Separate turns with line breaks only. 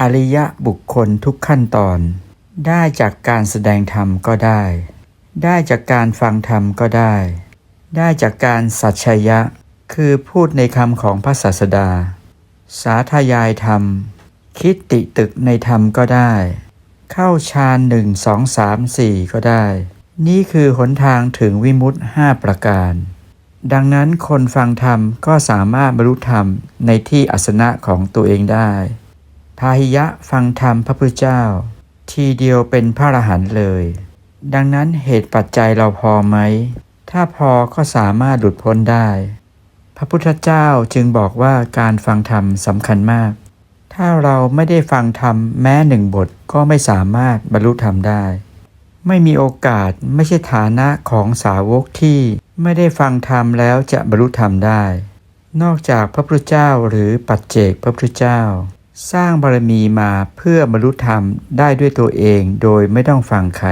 อริยบุคคลทุกขั้นตอน ได้จากการแสดงธรรมก็ได้ ได้จากการฟังธรรมก็ได้ ได้จากการสัจชยะ คือพูดในคำของพระศาสดา สาธยายธรรม คิดติตึกในธรรมก็ได้ เข้าฌานหนึ่งสองสามสี่ก็ได้ นี่คือหนทางถึงวิมุตติห้าประการดังนั้นคนฟังธรรมก็สามารถบรรลุธรรมในที่อัสนะของตัวเองได้ พาหิยะฟังธรรมพระพุทธเจ้า ทีเดียวเป็นพระอรหันต์เลย ดังนั้นเหตุปัจจัยเราพอไหม ถ้าพอก็สามารถหลุดพ้นได้ พระพุทธเจ้าจึงบอกว่าการฟังธรรมสำคัญมาก ถ้าเราไม่ได้ฟังธรรมแม้หนึ่งบทก็ไม่สามารถบรรลุธรรมได้ ไม่มีโอกาสไม่ใช่ฐานะของสาวกที่ไม่ได้ฟังธรรมแล้วจะบรรลุธรรมได้ นอกจากพระพุทธเจ้าหรือปัจเจกพระพุทธเจ้า สร้างบารมีมาเพื่อบรรลุธรรมได้ด้วยตัวเองโดยไม่ต้องฟังใคร